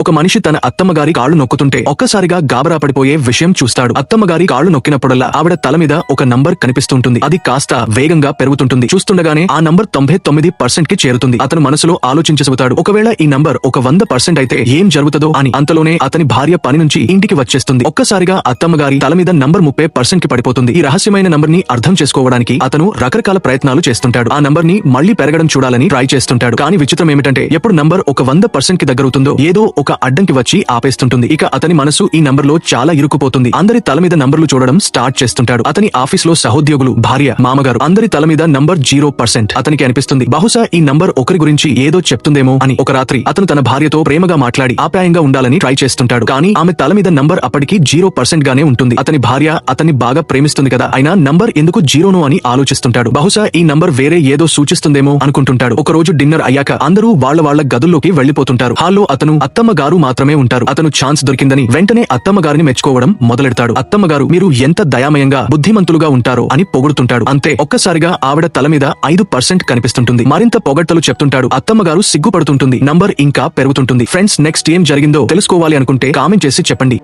ఒక మనిషి తన అత్తమ్మగారి కాళ్ళు నొక్కుతుంటే ఒక్కసారిగా గాబరా పడిపోయే విషయం చూస్తాడు. అత్తమ్మగారి కాళ్ళు నొక్కినప్పుడల్లా ఆవిడ తల మీద ఒక నంబర్ కనిపిస్తుంటుంది. అది కాస్త వేగంగా పెరుగుతుంటుంది. చూస్తుండగానే ఆ నంబర్ తొంభై తొమ్మిది పర్సెంట్కి చేరుతుంది. అతను మనసులో ఆలోచించసాగుతాడు ఒకవేళ ఈ నంబర్ ఒక వంద పర్సెంట్ అయితే ఏం జరుగుతుందో అని అంతలోనే అతని భార్య పని నుంచి ఇంటికి వచ్చేస్తుంది. ఒక్కసారిగా అత్తమ్మగారి తల మీద నంబర్ ముప్పై పర్సెంట్కి పడిపోతుంది. ఈ రహస్యమైన నంబర్ని అర్థం చేసుకోవడానికి అతను రకరకాల ప్రయత్నాలు చేస్తుంటాడు. ఆ నంబర్ని మళ్ళీ పెరగడం చూడాలని ట్రై చేస్తుంటాడు. కానీ విచిత్రం ఏమిటంటే ఎప్పుడు నంబర్ ఒక వంద పర్సెంట్కి దగ్గరవుతుందో ఏదో ఒక అడ్డంకి వచ్చి ఆపేస్తుంటుంది. ఇక అతని మనసు ఈ నంబర్లో చాలా ఇరుక్కుపోతుంది. అందరి తల మీద నంబర్లు చూడడం స్టార్ట్ చేస్తుంటాడు. అతని ఆఫీస్లో సహోద్యోగులు భార్య మామగారు అందరి తల మీద నంబర్ జీరో పర్సెంట్ అతనికి అనిపిస్తుంది. బహుశా ఈ నంబర్ ఒకరి గురించి ఏదో చెప్తుందేమో అని ఒక రాత్రి అతను తన భార్యతో ప్రేమగా మాట్లాడి ఆప్యాయంగా ఉండాలని ట్రై చేస్తుంటాడు. కానీ ఆమె తల మీద నంబర్ అప్పటికి జీరో పర్సెంట్ గానే ఉంటుంది. అతని భార్య అతన్ని బాగా ప్రేమిస్తుంది కదా. అయినా నంబర్ ఎందుకు జీరోను అని ఆలోచిస్తుంటాడు. బహుశా ఈ నంబర్ వేరే ఏదో సూచిస్తుందేమో అనుకుంటుంటాడు. ఒక రోజు డిన్నర్ అయ్యాక అందరూ వాళ్ళ వాళ్ళ గదుల్లోకి వెళ్ళిపోతుంటారు హాల్లో అతను అత్తమ్మ గారు మాత్రమే ఉంటారు. అతను ఛాన్స్ దొరికిందని వెంటనే అత్తమ్మ గారిని మెచ్చుకోవడం మొదలెడతాడు. అత్తమ్మ గారు మీరు ఎంత దయామయంగా బుద్ధిమంతులుగా ఉంటారో అని పొగుడుతుంటాడు. అంతే ఒక్కసారిగా ఆవిడ తల మీద ఐదు పర్సెంట్ కనిపిస్తుంటుంది. మరింత పొగట్టలు చెప్తుంటాడు. అత్తమ్మ గారు సిగ్గుపడుతుంటుంది. నంబర్ ఇంకా పెరుగుతుంటుంది. ఫ్రెండ్స్ నెక్స్ట్ ఏం జరిగిందో తెలుసుకోవాలి అనుకుంటే కామెంట్ చేసి చెప్పండి.